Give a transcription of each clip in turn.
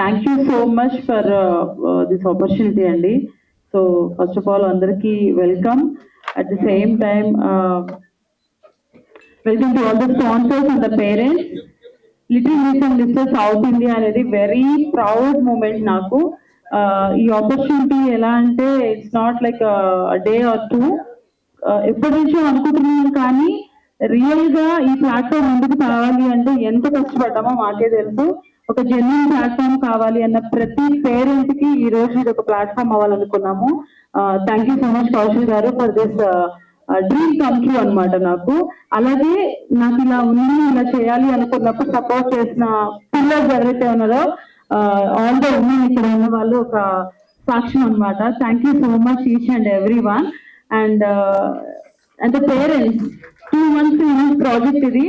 Thank you so much for this opportunity అండి so first of all అందరికీ welcome at the same time welcome to all the sponsors and the parents little miss and mister South India అనేది very proud moment నాకు. Uh, ఈ opportunity ఎలా అంటే it's not like day or two ఎప్పటి నుంచో అనుకుంటున్నాను కానీ రియల్గా ఈ ప్లాట్ఫామ్ ముందుకు కావాలి అంటే ఎంత కష్టపడ్డామో మాకే తెలుసు. ఒక జెన్యున్ ప్లాట్ఫామ్ కావాలి అన్న ప్రతి పేరెంట్కి ఈ రోజు ఇది ఒక platform అవ్వాలనుకున్నాము. Thank you so much Kaushal గారు for this dream come true అనమాట నాకు. అలాగే నాకు ఇలా ఉంది ఇలా చేయాలి అనుకున్నప్పుడు సపోర్ట్ చేసిన పిల్లర్స్ ఎవరైతే ఉన్నారో ఆల్ ద ఉమెన్ ఇక్కడ ఉన్న వాళ్ళు ఒక సాక్ష్యం అన్నమాట. Thank you so much each and every one and and parents two months project ఇది.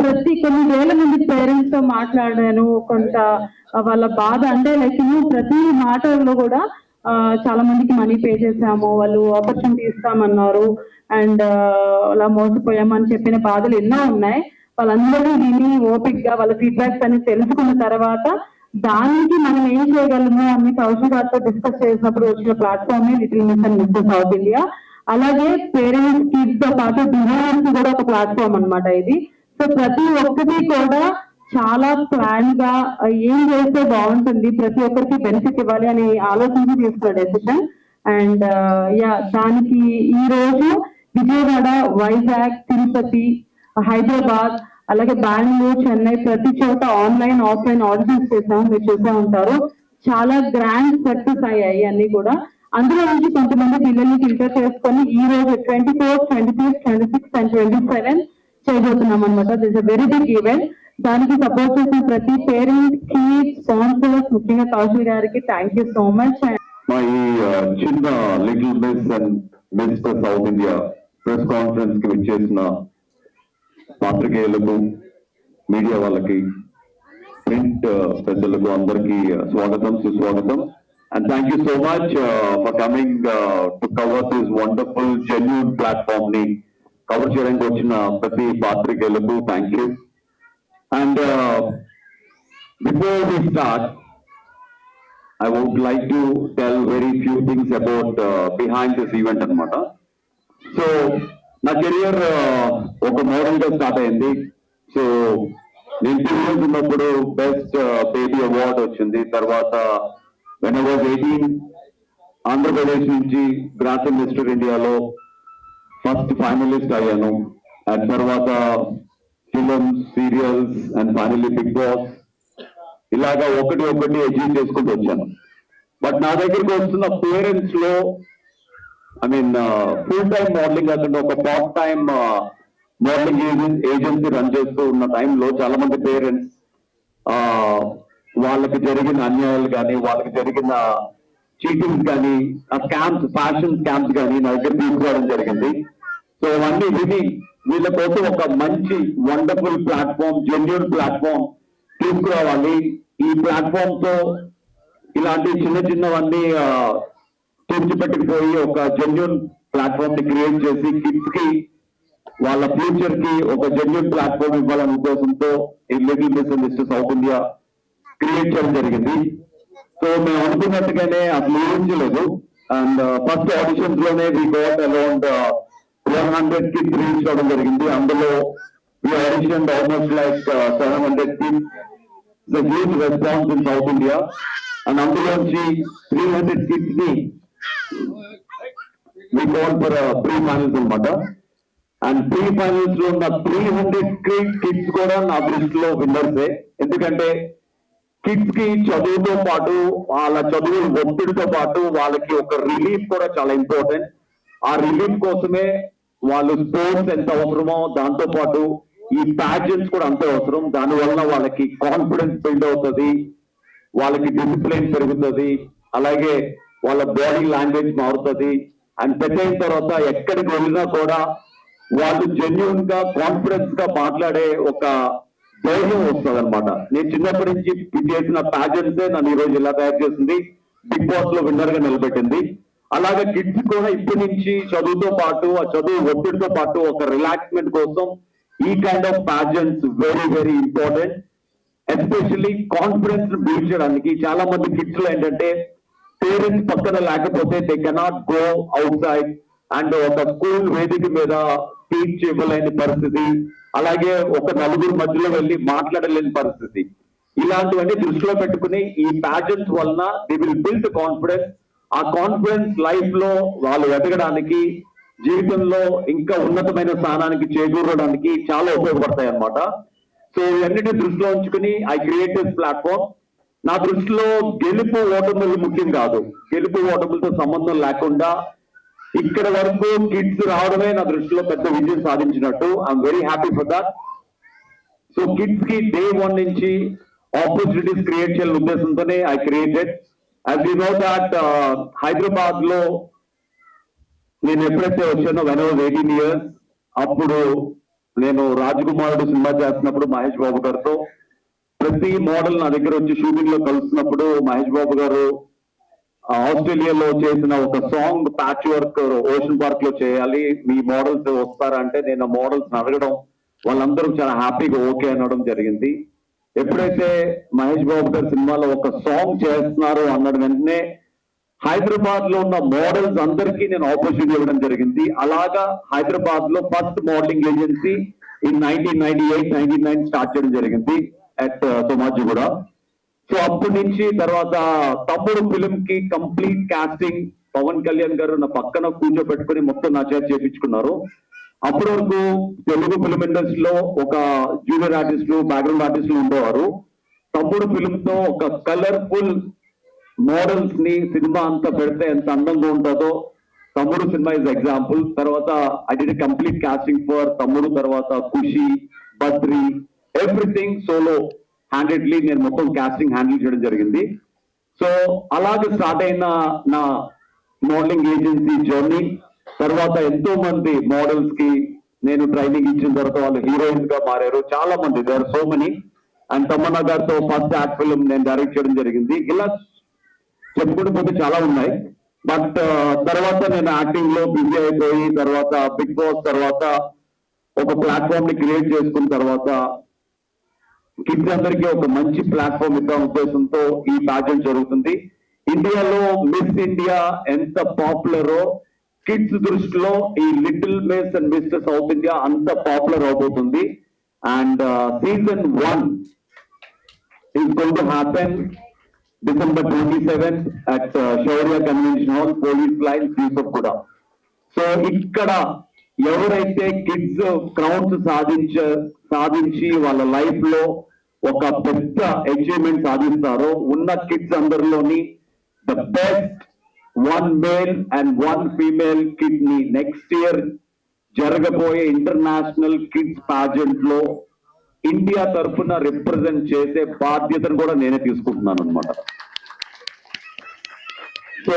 ప్రతి కొన్ని వేల మంది పేరెంట్స్తో మాట్లాడాను కొంత వాళ్ళ బాధ. అంటే లైక్ ప్రతి మాటల్లో కూడా చాలా మందికి మనీ పే చేసాము వాళ్ళు ఆపర్చునిటీ ఇస్తామన్నారు అండ్ అలా మోసపోయామని చెప్పిన బాధలు ఎన్నో ఉన్నాయి. వాళ్ళందరూ విని ఓపిక్గా వాళ్ళ ఫీడ్బ్యాక్స్ అని తెలుసుకున్న తర్వాత దానికి మనం ఏం చేయగలము అని కౌశల్ గారితో డిస్కస్ చేసినప్పుడు వచ్చిన platform Little Miss and Mister South India అలాగే పేరెంట్స్ కిడ్స్తో పాటు డిజైనర్స్ కూడా ఒక ప్లాట్ఫామ్ అన్నమాట ఇది. సో ప్రతి ఒక్కటి కూడా చాలా ప్లాన్గా ఏం చేస్తే బాగుంటుంది ప్రతి ఒక్కరికి బెనిఫిట్ ఇవ్వాలి అని ఆలోచించి తీసుకున్న డెసిషన్ అండ్ యా దానికి ఈ రోజు విజయవాడ వైజాగ్ తిరుపతి హైదరాబాద్ అలాగే బెంగళూరు చెన్నై ప్రతి చోట ఆన్లైన్ ఆఫ్లైన్ ఆడిషన్స్ చేసాము మీరు చూసే ఉంటారు. చాలా గ్రాండ్ సక్సెస్ అయ్యాయి అన్ని కూడా. అందులో నుంచి కొంతమంది పిల్లల్ని ఫిల్టర్ చేసుకొని ఈ రోజు twenty four twenty fifth twenty six and twenty seven చేయబోతున్నాం అనమాట this a very big event దానికి సపోర్ట్ చేసిన ప్రతి పేరెంట్కి స్పాన్సర్స్ ముఖ్యంగా కౌశల్ గారికి thank you so much my చిన్న little miss and mister south India press కాన్ఫరెన్స్కి విచ్చేసిన పాత్రికేయులకు మీడియా వాళ్ళకి ప్రింట్ uh, పెద్దలకు అందరికీ uh, స్వాగతం సుస్వాగతం. And thank you so much for coming to cover this wonderful genuine ప్లాట్ఫామ్ని cover చేయడానికి వచ్చిన ప్రతి పాత్రికేయులకు thank you and before we start I would like to tell very few things about behind this event అనమాట అన్నమాట. So నా career uh, ఒక మోడల్గా start అయింది. So నేను టూ ఇయర్స్ ఉన్నప్పుడు బెస్ట్ బేబీ అవార్డ్ వచ్చింది. తర్వాత when I was eighteen Andhra Pradesh నుంచి గ్రాండ్ మినిస్టర్ ఇండియాలో ఫస్ట్ ఫైనలిస్ట్ అయ్యాను. అండ్ తర్వాత films serials and finally Bigg Boss ఇలాగా ఒకటి ఒకటి అచీవ్ చేసుకుంటూ వచ్చాను. బట్ నా దగ్గరికి వస్తున్న పేరెంట్స్లో I mean full time modelling కాకుండా ఒక part time modelling agency run చేస్తూ ఉన్న టైంలో చాలా మంది పేరెంట్స్ వాళ్ళకి జరిగిన అన్యాయాలు కానీ వాళ్ళకి జరిగిన చీటింగ్ కానీ ఆ స్కామ్స్ ఫ్యాషన్ స్కామ్స్ కానీ నా దగ్గర తీసుకోవడం జరిగింది. సో అవన్నీ విని వీళ్ళ కోసం ఒక మంచి వండర్ఫుల్ ప్లాట్ఫామ్ జెన్యున్ ప్లాట్ఫామ్ తీసుకురావాలి. ఈ ప్లాట్ఫామ్తో ఇలాంటి చిన్న చిన్నవన్నీ తుడిచిపెట్టుకుపోయి ఒక జెన్యున్ ప్లాట్ఫామ్ని క్రియేట్ చేసి కిడ్స్కి వాళ్ళ ఫ్యూచర్కి ఒక జెన్యున్ ప్లాట్ఫామ్ ఇవ్వాలనే ఉద్దేశంతో ఈ Little Miss Mister South India create చేయడం జరిగింది. సో మేము అనుకున్నట్టుగానే అసలు ఊహించలేదు అండ్ ఫస్ట్ ఆడిషన్స్లోనే వి గోట్ అరౌండ్ వన్ హండ్రెడ్కి రీచ్ అవడం జరిగింది. అందులో we audition almost like seven హండ్రెడ్కి huge response in South India and అందులోంచి three hundred కిడ్స్ని we got for pre finals అనమాట. అండ్ ప్రీ ఫైనల్స్లో ఉన్న త్రీ హండ్రెడ్ కిడ్స్ కూడా నా దృష్టిలో విన్నర్సే ఎందుకంటే కిడ్స్కి చదువుతో పాటు వాళ్ళ చదువు ఒత్తిడితో పాటు వాళ్ళకి ఒక రిలీఫ్ కూడా చాలా ఇంపార్టెంట్ ఆ రిలీఫ్ కోసమే వాళ్ళు స్పోర్ట్స్ ఎంత అవసరమో దాంతో పాటు ఈ ప్యాజెంట్స్ కూడా అంతే అవసరం. దానివల్ల వాళ్ళకి కాన్ఫిడెన్స్ బిల్డ్ అవుతుంది వాళ్ళకి డిసిప్లిన్ పెరుగుతుంది అలాగే వాళ్ళ బాడీ లాంగ్వేజ్ మారుతుంది. అండ్ పెద్ద అయిన తర్వాత ఎక్కడికి వెళ్ళినా కూడా వాళ్ళు జెన్యున్గా కాన్ఫిడెన్స్గా మాట్లాడే ఒక ధైర్యం వస్తుంది అనమాట నేను చిన్నప్పటి నుంచి చేసిన ప్యాజెంట్సే నన్ను ఈ రోజు ఇలా తయారు చేసింది. బిగ్ బాస్లో విన్నర్గా నిలబెట్టింది. అలాగే కిడ్స్ కూడా ఇప్పటి నుంచి చదువుతో పాటు ఆ చదువు ఒత్తిడితో పాటు ఒక రిలాక్స్మెంట్ కోసం ఈ kind of pageants very very important especially confidence build చేయడానికి చాలా మంది కిడ్స్లో ఏంటంటే పేరెంట్స్ పక్కన లేకపోతే they cannot go outside and ఒక స్కూల్ వేదిక మీద స్పీచ్ ఇవ్వలేని పరిస్థితి అలాగే ఒక నలుగురు మధ్యలో వెళ్ళి మాట్లాడలేని పరిస్థితి. ఇలాంటివన్నీ దృష్టిలో పెట్టుకుని ఈ ప్యాజెంట్ వలన ది విల్ బిల్డ్ కాన్ఫిడెన్స్ ఆ కాన్ఫిడెన్స్ లైఫ్లో వాళ్ళు ఎదగడానికి జీవితంలో ఇంకా ఉన్నతమైన స్థానానికి చేకూరడానికి చాలా ఉపయోగపడతాయి అన్నమాట సో ఇవన్నిటి దృష్టిలో ఉంచుకుని ఐ క్రియేటివ్ ప్లాట్ఫామ్ నా దృష్టిలో గెలుపు ఓటములు ముఖ్యం కాదు. గెలుపు ఓటములతో సంబంధం లేకుండా ఇక్కడ వరకు కిడ్స్ రావడమే నా దృష్టిలో పెద్ద విజయం సాధించినట్టు. I'm very happy for that so కిడ్స్కి డే వన్ నుంచి ఆపర్చునిటీస్ క్రియేట్ చేయాలని ఉద్దేశంతోనే I created and you know that హైదరాబాద్లో నేను ఎప్పుడైతే వచ్చానో వెన్ వాజ్ ఎయిటీన్ ఇయర్స్ అప్పుడు నేను రాజకుమారుడు సినిమా చేస్తున్నప్పుడు మహేష్ బాబు గారితో. ప్రతి మోడల్ నా దగ్గర వచ్చి షూటింగ్లో కలుస్తున్నప్పుడు మహేష్ బాబు గారు ఆస్ట్రేలియాలో చేసిన ఒక సాంగ్ ప్యాచ్ వర్క్ ఓషన్ పార్క్లో చేయాలి. మీ మోడల్స్ వస్తారంటే నేను మోడల్స్ అడగడం వాళ్ళందరూ చాలా హ్యాపీగా ఓకే అనడం జరిగింది. ఎప్పుడైతే మహేష్ బాబు గారి సినిమాలో ఒక సాంగ్ చేస్తున్నారు అన్నది వెంటనే హైదరాబాద్లో ఉన్న మోడల్స్ అందరికీ నేను ఆపర్చునిటీ ఇవ్వడం జరిగింది. అలాగా హైదరాబాద్లో first modelling agency in nineteen ninety eight ninety nine start చేయడం జరిగింది. అట్ సోమాజీ uh, కూడా. సో అప్పటి నుంచి తర్వాత తమ్ముడు ఫిలిం కి కంప్లీట్ కాస్టింగ్ పవన్ కళ్యాణ్ గారు నా పక్కన కూర్చోబెట్టుకుని మొత్తం నా చేత చేపించుకున్నారు. అప్పటి వరకు తెలుగు ఫిలిం ఇండస్ట్రీలో ఒక జూనియర్ ఆర్టిస్టులు బ్యాక్గ్రౌండ్ ఆర్టిస్టులు ఉండేవారు. తమ్ముడు ఫిలిం తో ఒక కలర్ఫుల్ మోడల్స్ని సినిమా అంతా పెడితే ఎంత అందంగా ఉంటుందో తమ్ముడు సినిమా ఇస్ ఎగ్జాంపుల్ తర్వాత I did complete casting for Thammudu తర్వాత Kushi Badri everything solo handedly నేను మొత్తం కాస్టింగ్ హ్యాండిల్ చేయడం జరిగింది. సో అలాగే స్టార్ట్ అయిన నా మోడలింగ్ ఏజెన్సీ జర్నీ తర్వాత ఎంతో మంది మోడల్స్కి నేను ట్రైనింగ్ ఇచ్చిన తర్వాత వాళ్ళు హీరోయిన్స్గా మారారు. చాలా మంది there so many and Tamannaah గారితో ఫస్ట్ యాక్ట్ ఫిల్మ్ నేను డైరెక్ట్ చేయడం జరిగింది. ఇలా చెప్పుకుంటూ పోతే చాలా ఉన్నాయి. బట్ uh, తర్వాత నేను యాక్టింగ్లో బిజీ అయిపోయి తర్వాత బిగ్ బాస్ తర్వాత ఒక ప్లాట్ఫామ్ని క్రియేట్ చేసుకున్న తర్వాత కిడ్స్ అందరికీ ఒక మంచి ప్లాట్ఫామ్ ఇద్దాం ఉద్దేశంతో ఈ ప్యాజెంట్ జరుగుతుంది. ఇండియాలో మిస్ ఇండియా ఎంత పాపులరో కిడ్స్ దృష్టిలో ఈ Little Miss and Mister South India అంత పాపులర్ అవబోతుంది. And uh, season one is going to December twenty 27th at uh, Shaurya Convention Hall, Police Line, కూడా సో ఇక్కడ ఎవరైతే కిడ్స్ క్రౌడ్స్ సాధించ సాధించి వాళ్ళ లైఫ్లో ఒక పెద్ద అచీవ్మెంట్ సాధిస్తారో. ఉన్న kids అందరిలోని the best one male and one female కిడ్ని next year జరగబోయే ఇంటర్నేషనల్ కిడ్స్ పాజెంట్లో ఇండియా తరఫున రిప్రజెంట్ చేసే బాధ్యతను కూడా నేనే తీసుకుంటున్నాను అనమాట సో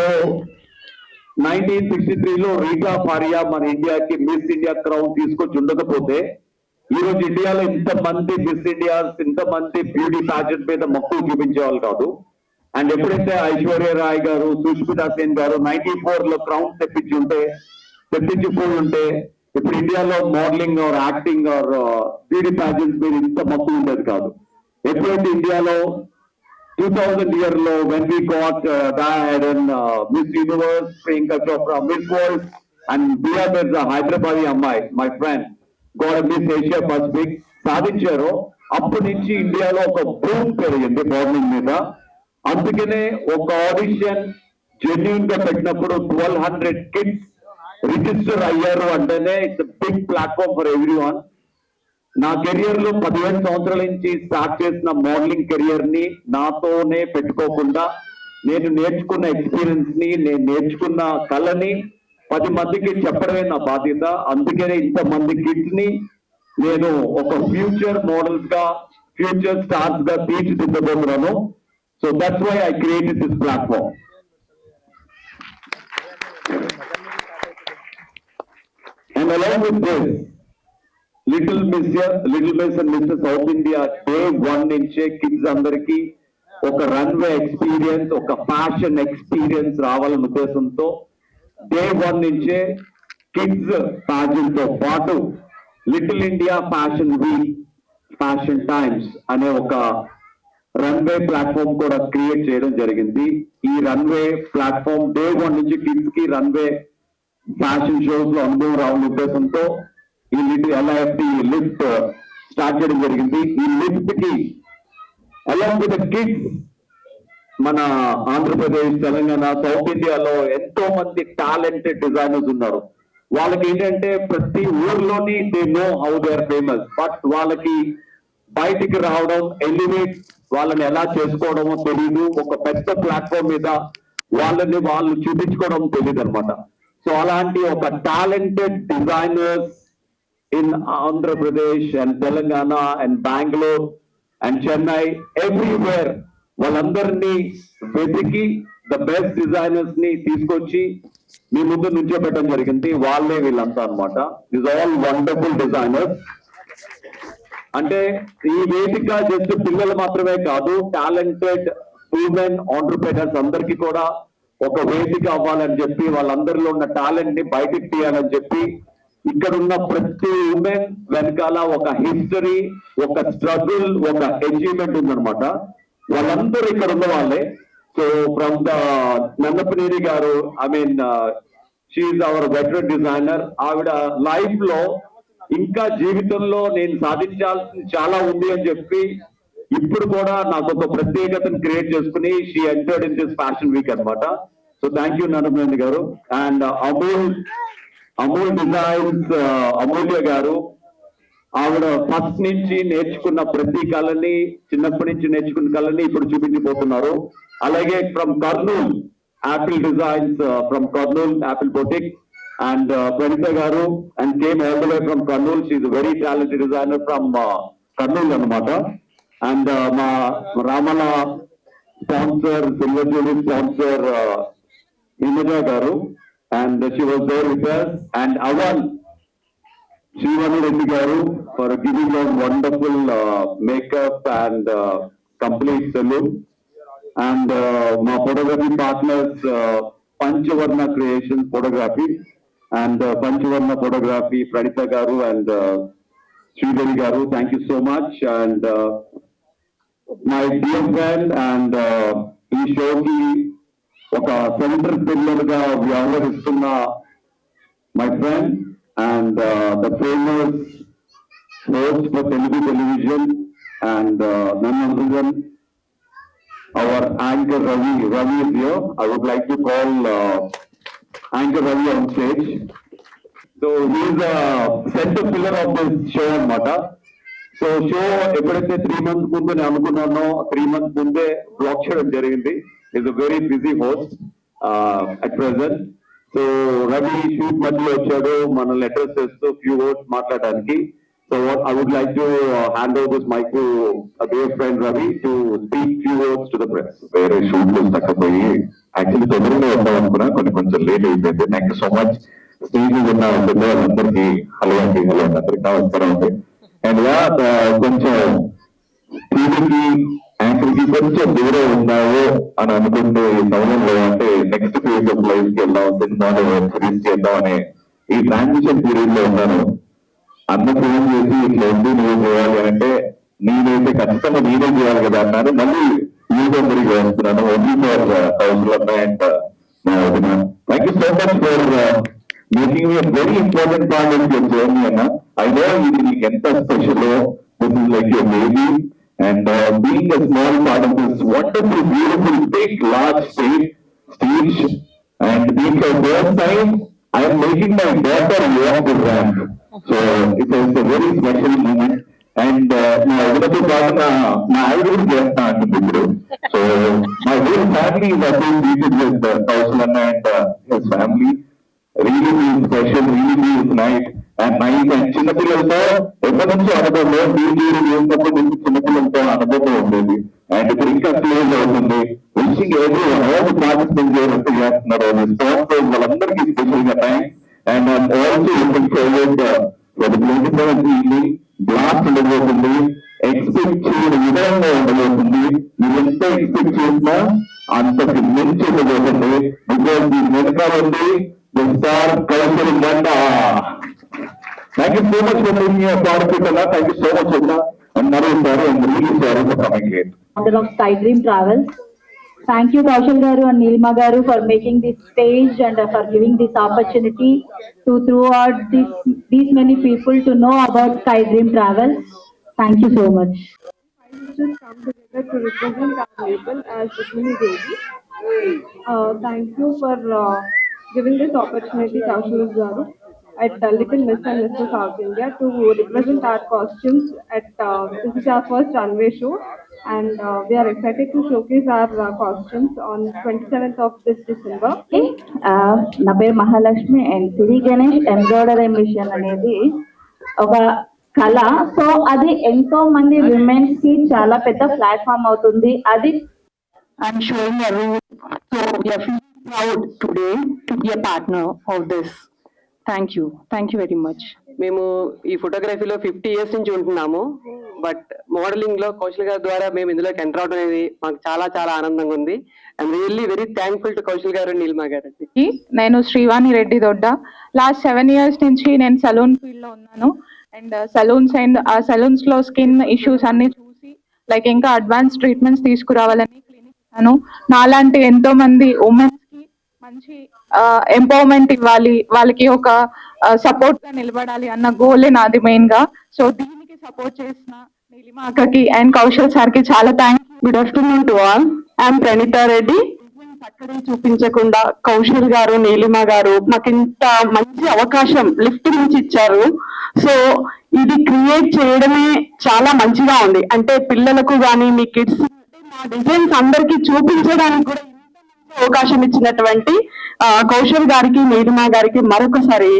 నైన్టీన్ సిక్స్టీ త్రీలో రీటా ఫారియా మన ఇండియాకి మిస్ ఇండియా క్రౌన్ తీసుకొచ్చి ఉండకపోతే ఈ రోజు ఇండియాలో ఇంత మంది మిస్ ఇండియా ఇంత మంది బ్యూటీ ప్యాజెంట్ మీద మక్కువ చూపించేవాళ్ళు కాదు. అండ్ ఎప్పుడైతే ఐశ్వర్య రాయ్ గారు సుష్మితా సేన్ గారు నైన్టీ ఫోర్లో క్రౌన్ తెప్పించి ఉంటే తెప్పించిపోయి ఉంటే ఇప్పుడు ఇండియాలో modelling or acting or beauty pageants మీద ఇంత మక్కువ ఉండేది కాదు. ఎప్పుడైతే ఇండియాలో టూ థౌజండ్ ఇయర్లో when we got that Miss Universe Priyanka Chopra Miss World and BR Mirza Hyderabad అమ్మాయి my friend got Miss Asia Pacific సాధించారో అప్పటి నుంచి ఇండియాలో ఒక బూమ్ పెరిగింది మోడలింగ్ మీద. అందుకనే ఒక ఆడిషన్ జెన్యున్గా పెట్టినప్పుడు ట్వెల్వ్ హండ్రెడ్ కిడ్స్ రిజిస్టర్ అయ్యారు అంటేనే it's big platform for every one నా కెరియర్లో పదిహేను సంవత్సరాల నుంచి స్టార్ట్ చేసిన మోడలింగ్ కెరియర్ని నాతోనే పెట్టుకోకుండా నేను నేర్చుకున్న ఎక్స్పీరియన్స్ని నేను నేర్చుకున్న కళని పది మందికి చెప్పడమే నా బాధ్యత. అందుకనే ఇంత మంది కిడ్స్ని నేను ఒక ఫ్యూచర్ మోడల్స్గా ఫ్యూచర్ స్టార్స్గా తీర్చిదిద్దబోతున్నాను. So that's why I created this platform And along with this, Little Miss Little Miss and Mister South India day one నుంచే కిడ్స్ అందరికీ ఒక రన్వే ఎక్స్పీరియన్స్ ఒక ఫ్యాషన్ ఎక్స్పీరియన్స్ రావాలనే ఉద్దేశంతో డే వన్ నుంచే కిడ్స్ ఫ్యాషన్తో పాటు little India fashion week fashion times అనే ఒక రన్వే ప్లాట్ఫామ్ కూడా క్రియేట్ చేయడం జరిగింది. ఈ రన్వే ప్లాట్ఫామ్ డే వన్ నుంచి కిడ్స్కి రన్వే ఫ్యాషన్ షోస్లో అనుభవం రావాలనే ఉద్దేశంతో ఈ లిటిల్ ఎల్ఐఎఫ్టి లిఫ్ట్ స్టార్ట్ చేయడం జరిగింది. ఈ లిఫ్ట్కి అలాంగ్ విత్ కిడ్స్ మన ఆంధ్రప్రదేశ్ తెలంగాణ సౌత్ ఇండియాలో ఎంతో మంది టాలెంటెడ్ డిజైనర్స్ ఉన్నారు. వాళ్ళకి ఏంటంటే ప్రతి ఊర్లోని they know how they are famous but వాళ్ళకి బయటికి రావడం ఎలివేట్ వాళ్ళని ఎలా చేసుకోవడమో తెలియదు ఒక పెద్ద ప్లాట్ఫామ్ మీద వాళ్ళని వాళ్ళు చూపించుకోవడం తెలియదు అనమాట సో అలాంటి ఒక talented designers in Andhra Pradesh and Telangana and Bengaluru and Chennai everywhere వాళ్ళందరినీ వెతికి ద బెస్ట్ డిజైనర్స్ని తీసుకొచ్చి మీ ముందు నుంచోబెట్టడం జరిగింది. వాళ్ళే వీళ్ళంతా అనమాట ఇస్ ఆల్ వండర్ఫుల్ డిజైనర్స్ అంటే ఈ వేదిక జస్ట్ పిల్లలు మాత్రమే కాదు టాలెంటెడ్ ఉమెన్ ఆంటర్ప్రీనర్స్ అందరికీ కూడా ఒక వేదిక అవ్వాలని చెప్పి వాళ్ళందరిలో ఉన్న టాలెంట్ని బయటికి తీయాలని చెప్పి ఇక్కడ ఉన్న ప్రతి ఉమెన్ వెనకాల ఒక హిస్టరీ ఒక స్ట్రగుల్ ఒక అచీవ్మెంట్ ఉందనమాట వాళ్ళందరూ ఇక్కడ ఉన్న వాళ్ళే so from the Nannapaneni garu I mean she's our veteran designer ఆవిడ లైఫ్లో ఇంకా జీవితంలో నేను సాధించాల్సింది చాలా ఉంది అని చెప్పి ఇప్పుడు కూడా నాకు ఒక ప్రత్యేకతను క్రియేట్ చేసుకుని she entered in this fashion week అన్నమాట. So thank you Naramendra garu. And Amool Amool designs Amulya garu ఆవిడ ఫస్ట్ నుంచి నేర్చుకున్న ప్రతి కళని చిన్నప్పటి నుంచి నేర్చుకున్న కళని ఇప్పుడు చూపించిపోతున్నారు అలాగే from Kurnool apple designs from Kurnool apple boutique and Pranitha garu and came all the way from Kurnool she's very talented designer from Kurnool అన్నమాట. అండ్ మా Ramala sponsor silver jewellery sponsor Himaja garu and she was there with and అవన్ Srivani Reddy garu for giving wonderful makeup and complete salon and మా photography partners Panchavarna creation photography and Panchavarna photography Pranitha garu and Sridevi garu thank you so much and my dear friend and ఈ షోకి ఒక centre పిల్లర్గా వ్యవహరిస్తున్న my friend and uh, the famous host for Telugu television and uh, none our anchor Ravi. Ravi is here. I would like to call uh, anchor Ravi on stage. So he is a center pillar of this show అన్నమాట so show ఎప్పుడైతే three months ముందు నేను అనుకున్నానో three months ముందే block చేయడం జరిగింది is a very busy host at present so Ravi shoot మధ్యలో వచ్చాడు మనల్ని అడ్రస్ చేస్తూ ఫ్యూ వర్డ్స్ మాట్లాడడానికి. So I would like to hand over this mic to dear friend Ravi to speak few words to the press వేరే షూట్లు తక్కపోయి actually తొందరగా వద్దాం అనుకున్నా కొన్ని కొంచెం లేట్ అయిపోయింది. Thank you so much stage ఉన్న అందరికీ హలో అండి హలో అండి నమస్కారం అండి. అండ్ uh, కొంచెం టీవీకి యాంకర్ కొంచెం దూరం ఉన్నావు అని అనుకుంటే ఈ సమయంలో అంటే నెక్స్ట్ ఫేజ్ ఆఫ్ లైఫ్కి వెళ్దాం సినిమాలో వెబ్ సిరీస్ చేద్దాం అనే ఈ ట్రాన్సిషన్ పీరియడ్లో ఉన్నాను. అన్న ఫోన్ చేసి ఇట్లా ఉంది నువ్వు చేయాలి? అంటే నేనైతే ఖచ్చితంగా నేనే చేయాలి కదా అన్నాను. మళ్ళీ యూజర్ వేస్తున్నాను. ఓన్లీ ఫర్ కౌన్సిలర్ అండ్ నా వదిన thank you so much for making a very important point of your journey అన్న ఐ నో ఇది నీకు ఎంత special this is like your baby And being a small part of this wonderful beautiful big large stage stage and being for first time I am making my daughter walk the ramp. So it is a very special moment. And uh, నా వదినతో పాటు నా నా ఆవిడ కూడా చేస్తా అంటుంది ఇప్పుడు so my whole family is associated with Kaushal and his family really feel special really feels night and night and చిన్నపిల్లలతో ఎప్పటి నుంచి అనుభవంలో మీరు చేసినప్పటి నుంచి చిన్నపిల్లలతో అనుభవం ఉండేది. అండ్ ఇప్పుడు ఇంకా క్లియర్ అవుతుంది. విషింగ్ ఎవరి ఎవరు పార్టిసిపేట్ చేయనట్టు చేస్తున్నారు స్పాన్సర్స్ వాళ్ళందరికీ స్పెషల్గా thanks and also looking forward blast ఉండబోతుంది ఎక్స్పెక్ట్ చేయని విధంగా ఉండబోతుంది మీరు ఎంత ఎక్స్పెక్ట్ చేసినా అంతకు మించి ఉండబోతుంది బికాస్ దీని వెనకాల ఉంది Thank you so much for making me a part of. Thank you so much, Allah. I'm not. I'm really sorry for coming late. Founder of Skydream Travels. Thank you, Kaushal Garu and Nilma Garu, for making this stage and for giving this opportunity to throughout this, these many people to know about Skydream Travels. Thank you so much. Uh, thank you for uh, giving this opportunity, Kaushal Garu. At uh, Little Miss and Mr. South India to represent our costumes at, uh, this is our first runway show and uh, we are excited to showcase our uh, costumes on 27th of this December. ఆ, నా పేరు Mahalakshmi and Siri Ganesh embroidery machine అనేది ఒక కళ so అది ఎంతో మంది విమెన్స్కి చాలా పెద్ద ప్లాట్ఫామ్ అవుతుంది అది I'm showing a role, so proud today to be a partner of this Thank you, thank you very much. మేము ఈ ఫోటోగ్రఫీలో ఫిఫ్టీ ఇయర్స్ నుంచి ఉంటున్నాము. బట్ మోడలింగ్లో కౌశల్ గారి ద్వారా మేము ఇందులోకి ఎంటర్ అవడం అనేది మాకు చాలా చాలా ఆనందంగా ఉంది. I'm really very thankful to Kaushal garu Neelima garu. నేను Srivani Reddy Dodda. Last seven years నుంచి నేను సలూన్ ఫీల్డ్లో ఉన్నాను. అండ్ సలూన్స్ అండ్ ఆ సలూన్స్లో స్కిన్ ఇష్యూస్ అన్ని చూసి లైక్ ఇంకా అడ్వాన్స్ ట్రీట్మెంట్స్ తీసుకురావాలని క్లినిక్ నాలాంటి ఎంతో మంది ఉమెన్స్కి మంచి ఎంపవర్మెంట్ ఇవ్వాలి వాళ్ళకి ఒక సపోర్ట్గా నిలబడాలి అన్న గోలే నాది మెయిన్గా. సో దీనికి సపోర్ట్ చేసిన నీలిమా అక్కకి అండ్ కౌశల్ సార్కి చాలా thanks good afternoon to all I'm Praneetha Reddy అక్కడే చూపించకుండా కౌశల్ గారు నీలిమ గారు మాకు ఇంత మంచి అవకాశం లిఫ్ట్ నుంచి ఇచ్చారు. సో ఇది క్రియేట్ చేయడమే చాలా మంచిగా ఉంది. అంటే పిల్లలకు కానీ మీ కిడ్స్ మా డిజైన్స్ అందరికీ చూపించడానికి కూడా అవకాశం ఇచ్చినటువంటి కౌశల్ గారికి నీలిమ గారికి మరొకసారి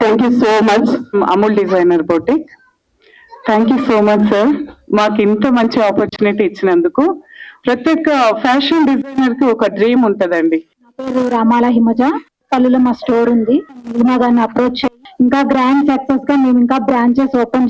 thank you so much Amool designer boutique thank you so much sir మాకు ఇంత మంచి ఆపర్చునిటీ ఇచ్చినందుకు. ప్రతి ఒక్క ఫ్యాషన్ డిజైనర్కి ఒక డ్రీమ్ ఉంటదండి. నా పేరు రామాల హిమజ. పల్లెలో మా స్టోర్ ఉంది. మా గారిని అప్రోచ్ ఇంకా గ్రాండ్ సక్సెస్గా మేము ఇంకా బ్రాంచెస్ ఓపెన్